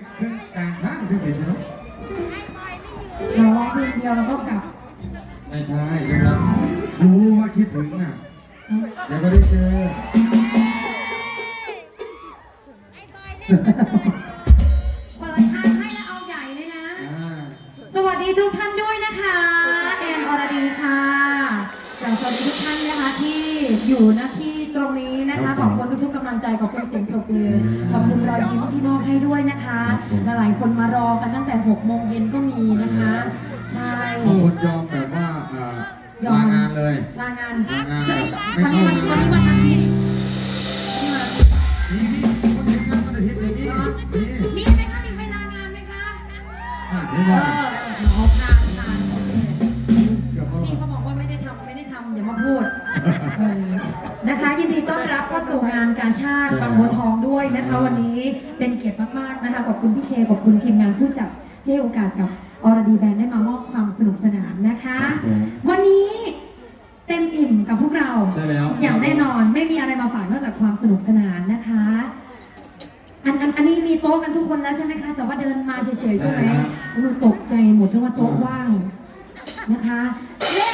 ที่ถึงเพิ่งไปเครื่องกลางข้างถึงสิเนาะเราร้องเพลงเดียวแล้วก็กลับไม่ใช่เรื่องนั้นรู้ว่าคิดถึงน่ะเดี๋ยวก็ได้เจอเปิดทางให้แล้วเอาใหญ่เลยนะ อ่าสวัสดีทุกท่านด้วยนะคะ แอนอรดีค่ะจากสวัสดีทุกท่านนะคะที่อยู่ณที่ตรงนี้นะคะ ขอบคุณ ทุกๆกำลังใจขอบคุณเสียงปรบมือขอบคุณรอยยิ้มที่มอบให้ด้วยนะคะ หลายๆคนมารอกันตั้งแต่6โมงเย็นก็มีนะคะ ใช่บางคนยอมแบบว่าอ่าลางานเลยลางานลางานแบบไม่วันนี้เข้าวันงานวันนี้วันอาทิตย์นี่วันอาทิตย์นี่นี่คนเห็นงานวันอาทิตย์เลยนี่นี่มีไหมคะมีใครลางานไหมคะ อะเห็นเอว่าอเอาผ่านผ่ เข้าสู่งานกาชาติบางบัวทองด้วยนะคะ วันนี้เป็นเกียรติมากๆนะคะ ขอบคุณพี่เคขอบคุณทีมงานผู้จัดที่ให้โอกาสกับอรดีแบนได้มามอบความสนุกสนานนะคะ วันนี้เต็มอิ่มกับพวกเราใช่แล้วอย่างแน่นอนไม่มีอะไรมาฝากนอกจากความสนุกสนานนะคะอันอันอันนี้มีโต๊ะกันทุกคนแล้วใช่ไหมคะ แต่ว่าเดินมาเฉยๆใช่ไหมหนูตกใจหมดที่ว่าโต๊ะว่างนะคะเย้